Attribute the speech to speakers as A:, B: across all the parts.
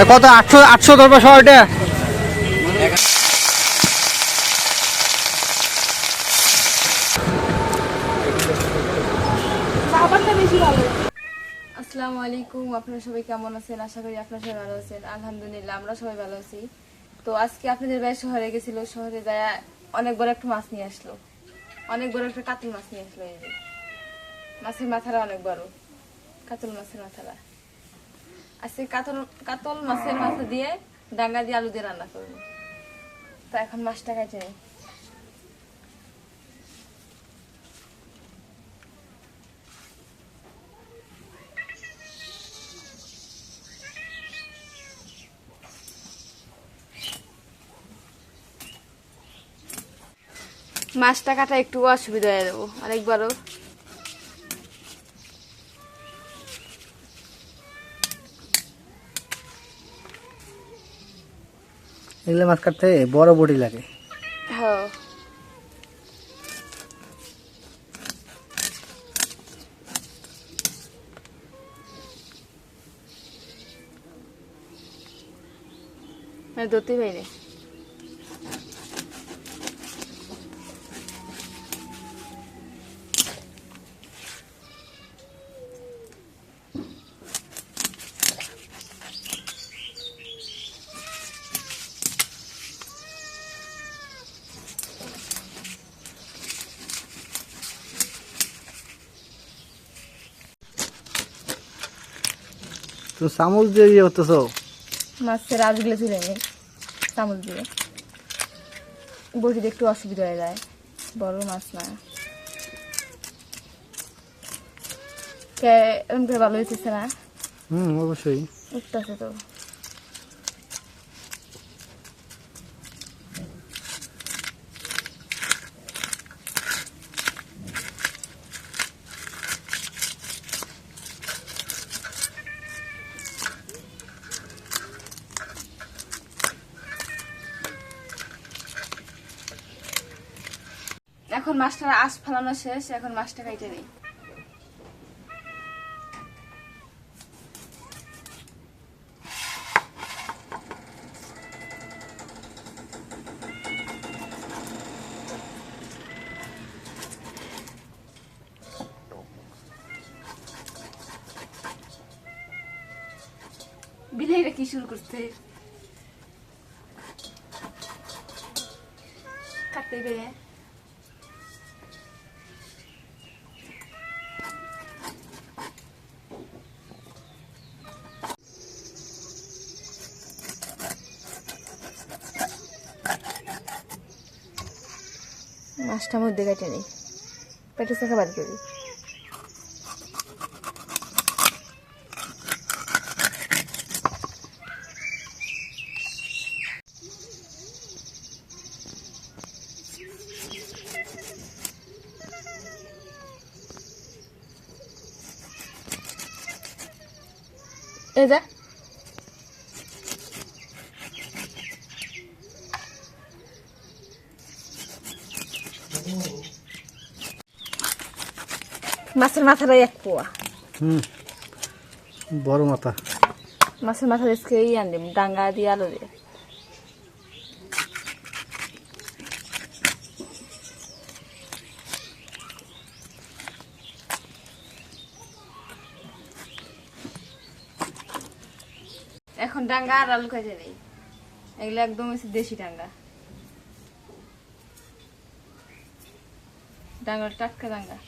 A: এ কত? আটশো আটশো ধরবে শহরটা
B: আসসালামু আলাইকুম আপনারা সবাই কেমন আছেন? আশা করি আপনারা সবাই ভালো আছেন। আলহামদুলিল্লাহ আমরা সবাই ভালো আছি। তো আজকে আপনাদের ভাই শহরে গেছিল শহরে যায় অনেক বড় একটা মাছ নিয়ে আসলো। অনেক বড় একটা কাতল মাছ নিয়ে আসলো এই যে। মাছের মাথাটা অনেক বড়। কাতল মাছের মাথাটা আজকে কাতল কাতল মাছের মাথা দিয়ে ডাঙ্গা দিয়ে আলু দিয়ে রান্না করব। তো এখন মাছটা নেই মাছটা কাটা একটু অসুবিধা হয়ে যাব। আরেকবারও।
A: এগুলো মাছ কাটতে বড় বড়ি লাগে।
B: হ্যাঁ। মানে ধরতেই পাইনি
A: তো চামচ দিয়ে ইয়ে হতেছ
B: মাছের আজগুলো তুলে নিই। চামচ দিয়ে। বটিতে একটু অসুবিধা হয়ে যায়। বড় মাছ না। এরকম ভালো হইতেছে না?
A: হুম অবশ্যই।
B: উঠতেছে তো। এখন মাছটা আশ ফালানো শেষ এখন মাছটা কাইটে নেই। বিলাইরা কি শুরু করতে কাটতে গিয়ে মাছটার মধ্যে কেটে নেই। পেটে শাখা বাদ করি এই দেখ মাছের মাথাটা এক পোয়া।
A: হুম বড় মাথা।
B: মাছের মাথা আজকে এই আনলিম ডাঙ্গা দিয়ে আলু দিয়ে। এখন ডাঙ্গা আর আলু খাইতে নেই। এগুলো একদম হচ্ছে দেশি ডাঙ্গা। ডাঙ্গা টাটকা ডাঙ্গা।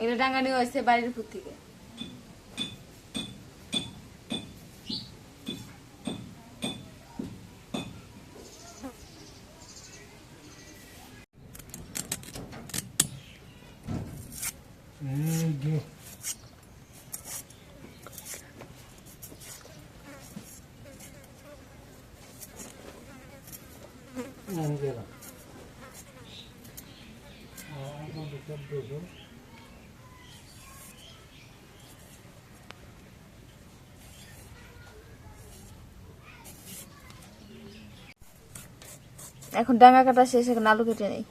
B: এগুলো ডাঙ্গা নিয়ে হয়েছে বাড়ির উপর থেকে। এখন ডাঙা কাটা শেষ এখন আলু কেটে নেই।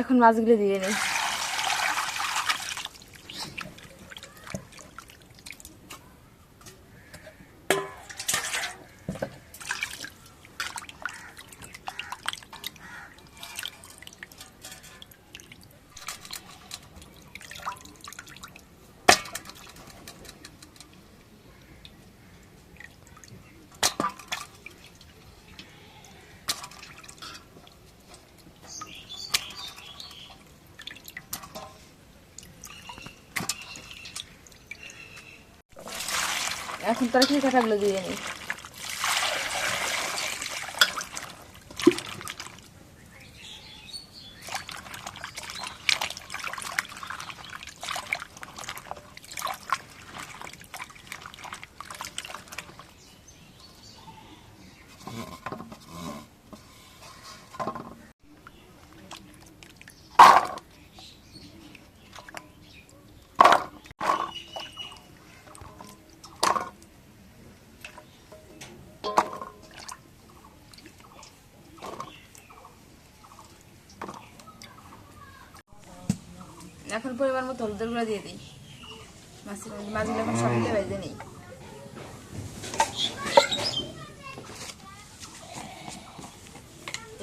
B: এখন মাছগুলো দিয়ে নিই। এখন তরকারি কাটাগুলো দিয়ে নিই। এখন পরিমাণ মতো হলুদের গুঁড়া দিয়ে দিই। মাছের মাছগুলো এখন সবগুলো ভেজে নিই।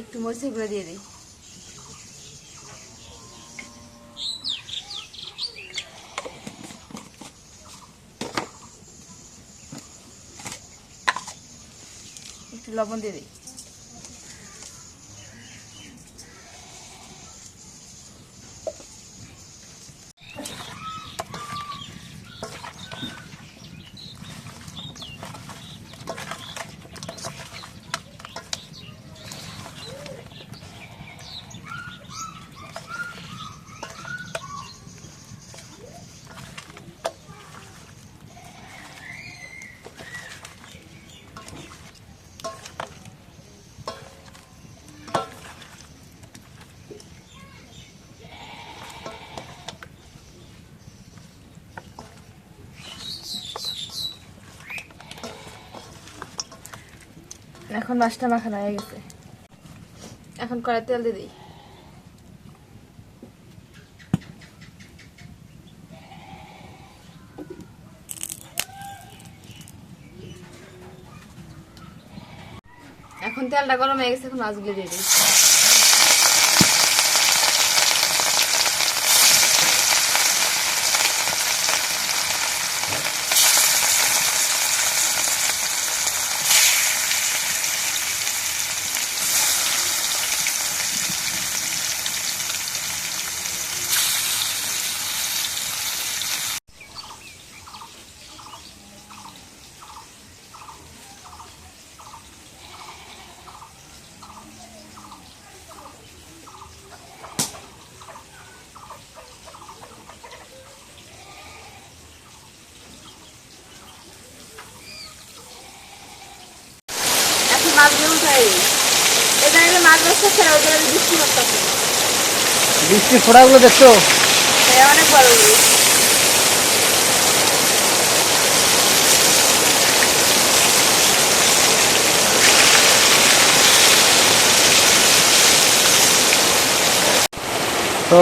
B: একটু মরিচের গুঁড়া দিয়ে দিই। একটু লবণ দিয়ে দিই। এখন মাছটা মাখানো হয়ে গেছে। এখন কড়াই তেল দিয়ে দিই। এখন তেলটা গরম হয়ে গেছে, এখন মাছগুলো দিয়ে দিই এখন দিই এটা মাছ বসতে ছেড়ে আমি বৃষ্টি
A: বৃষ্টির ফোড়াগুলো দেখছ?
B: অনেক বড়
A: তো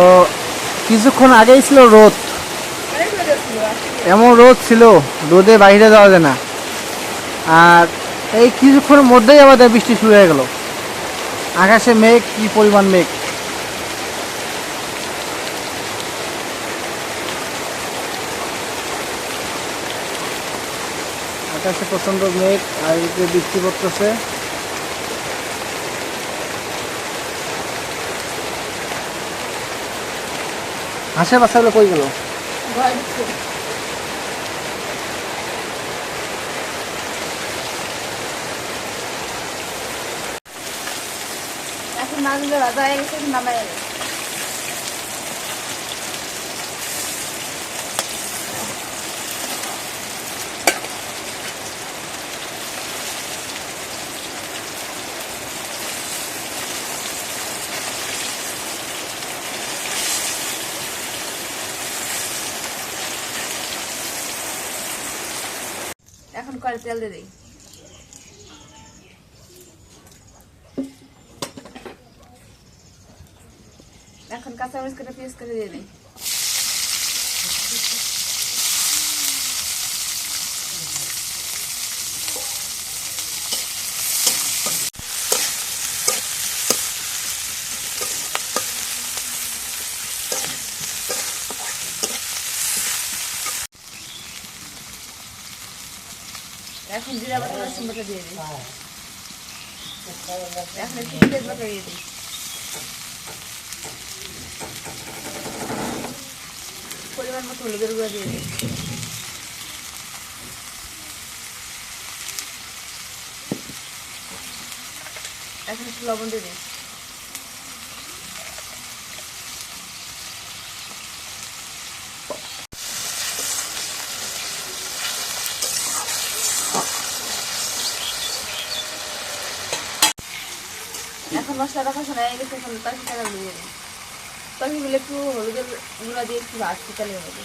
A: কিছুক্ষণ আগেই ছিল রোদ। এমন রোদ ছিল রোদে বাইরে যাওয়া যায় না। আর এই কিছুক্ষণের মধ্যেই আমাদের বৃষ্টি শুরু হয়ে গেল। আকাশে মেঘ, কি পরিমাণ মেঘ। আকাশে প্রচণ্ড মেঘ আর এদিকে বৃষ্টি পড়তেছে। বাচ্চাগুলো কই গেল?
B: দিচ্ছে। ভাজা হয়ে গেছে নামাই নিই। এখন করে তেল দিয়ে দিই কাঁচামরিচ করে পেস্ট করে দিয়ে দিই এখন জিরা বাটা রসুন বাটা দিয়ে দিই এখন একটু পেঁয়াজ বাটা দিয়ে দিই পরিমাণ মতো হলুদের গুঁড়া দিয়ে দিই এখন একটু লবণ দিয়ে দিই এখন মশলাটা কষানো হয়ে গেছে এখন তরকারি টাকা দিয়ে দিই তরকারিগুলো একটু হলুদের গুঁড়া দিয়ে একটু ভাজতে তাহলে হবে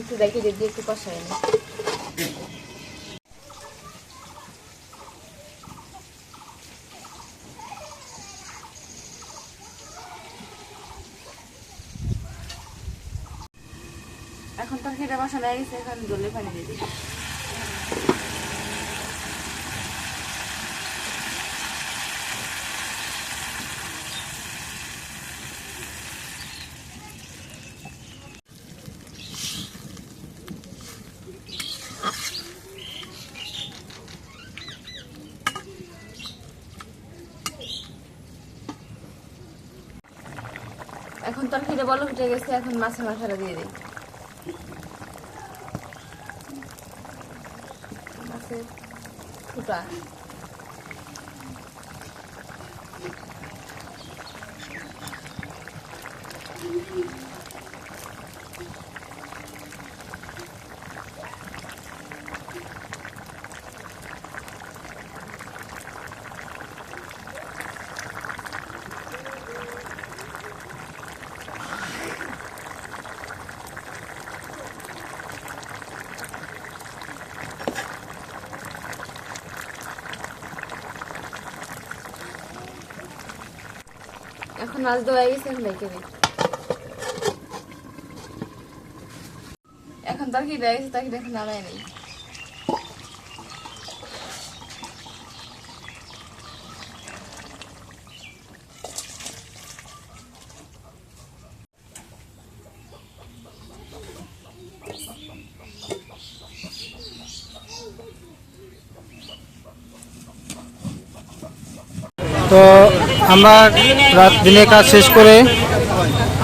B: একটু দেখি দিয়ে একটু কষাই নিই। বসানো হয়ে গেছে এখন জলে পানি দিয়ে দিই এখন তরকারিটা বলো, উঠে গেছে, এখন মাছের মাথাটা দিয়ে দিই মাছের ফুটা এখন মাছ হয়ে গেছে এখন রেখে দিই এখন তরকারি দেওয়া গেছে তরকারি এখন নামাই নেই
A: তো আমরা রাত দিনের কাজ শেষ করে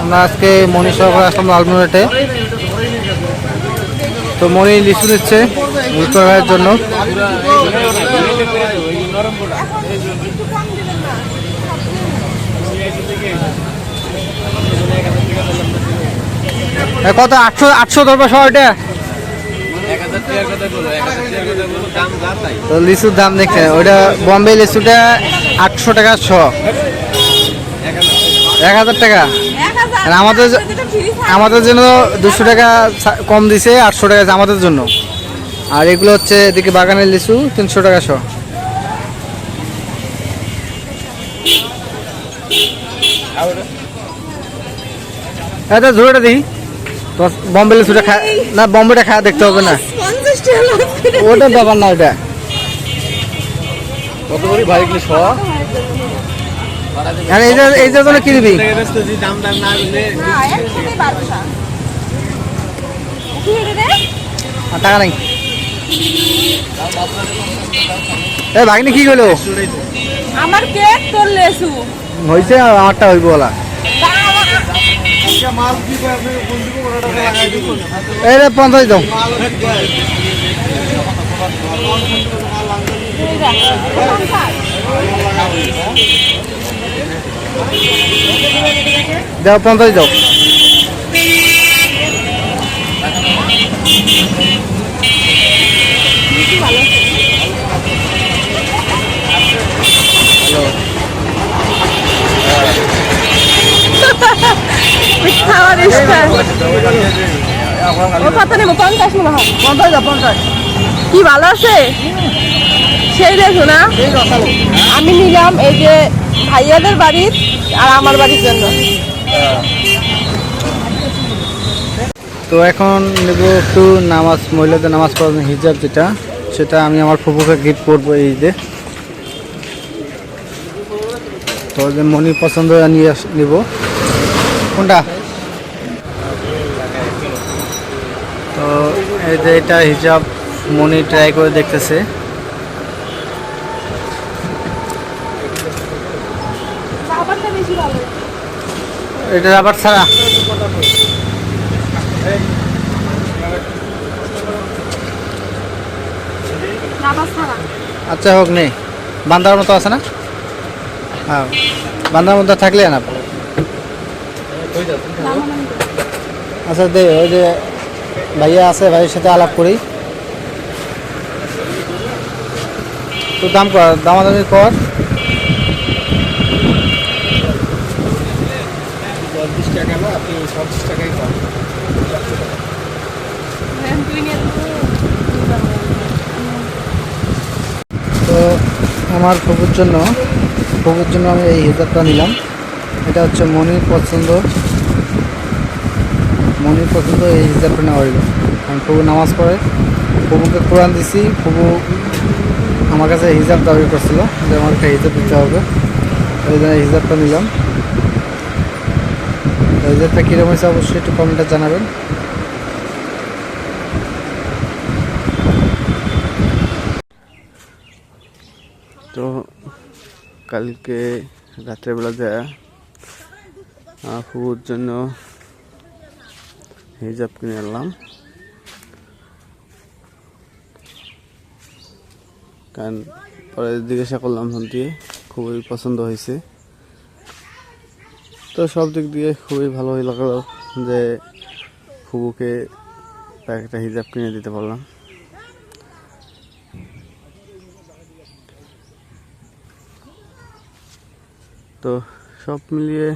A: আমরা আজকে মনি সহকারে আসলাম লালমনিরহাটে তো মনি লিচু নিচ্ছে লিচু জন্য। কত? আটশো আটশো ধরবে শহরটা তো লিচুর দাম দেখছে ওইটা বম্বে লিচুটা আটশো টাকা ছ এক হাজার টাকা। আর আমাদের আমাদের জন্য দুশো টাকা কম দিছে, আটশো টাকা আমাদের জন্য। আর এগুলো হচ্ছে এদিকে বাগানের লিচু, তিনশো টাকা শ। এটা ঝুড়োটা দিই তো বম্বে লিচুটা খা না বম্বেটা খাওয়া দেখতে হবে না। ওটা ব্যাপার না ওটা।
C: কত করে ভাই এগুলো শ
A: আর এই যে এই যে জন্য কি দিবি? টাকা নাই। এ ভাগনি কি
D: আমার কেক তোর লেসু
A: হয়েছে আর আমারটা হইব বলা। এই রে পঞ্চাশ দাও। দাও পঞ্চাশ দাও।
D: খাওয়ার স্টাইল ও কত নেব পঞ্চাশ নেব।
A: পঞ্চাশ পঞ্চাশ
D: কি ভালো আছে সেই দেখো না আমি নিলাম এই যে ভাইয়াদের বাড়ির আর আমার বাড়ির জন্য
A: তো এখন নেব একটু নামাজ, মহিলাদের নামাজ পড়ানো হিজাব যেটা, সেটা আমি আমার ফুপুকে গিফট করব এই যে তো মনি পছন্দ নিয়ে নেব কোনটা? তো এই যে এটা হিজাব মনি ট্রাই করে দেখতেছে। এটা আবার ছাড়া। আচ্ছা হোক নেই বান্দার মতো আছে না? হ্যাঁ। বান্দার মতো থাকলে না আচ্ছা দে ওই যে ভাইয়া আছে ভাইয়ের সাথে আলাপ করি। তো দাম কর দামাদামি কর।
C: পঁয়ত্রিশ টাকা না আপনি টাকাই কম।
A: তো? আমার ফুপুর জন্য ফুপুর জন্য আমি এই হিজাবটা নিলাম। এটা হচ্ছে মনির পছন্দ। মনির পছন্দ, এই হিজাবটা নেওয়া হইল। কারণ ফুবু নামাজ পড়ে ফুবুকে কোরআন দিছি ফুবু আমার কাছে হিজাব দাবি করছিল যে আমার একটা হিজাব দিতে হবে। ওই জন্য হিজাবটা নিলাম। হিজাবটা কীরকম হয়েছে অবশ্যই একটু কমেন্টে জানাবেন।
E: তো কালকে রাত্রেবেলা যায় ফুবুর জন্য হিজাব কিনে আনলাম। কারণ পরে জিজ্ঞাসা করলাম ফোন দিয়ে খুবই পছন্দ হয়েছে। তো সব দিক দিয়ে খুবই ভালো লাগল যে তাকে একটা হিজাব কিনে দিতে পারলাম। তো সব মিলিয়ে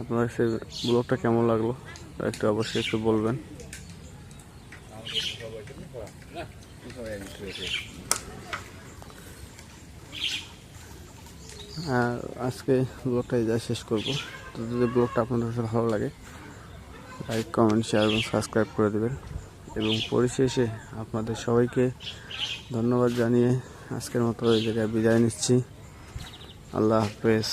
E: আপনার সে ব্লগটা কেমন লাগল একটু অবশ্যই একটু বলবেন। আর আজকে ব্লগটা যা শেষ করব। তো যদি ব্লগটা আপনাদের কাছে ভালো লাগে, লাইক, কমেন্ট, শেয়ার এবং সাবস্ক্রাইব করে দেবেন। এবং পরিশেষে আপনাদের সবাইকে ধন্যবাদ জানিয়ে আজকের মতো এই জায়গায় বিদায় নিচ্ছি। আল্লাহ হাফেজ।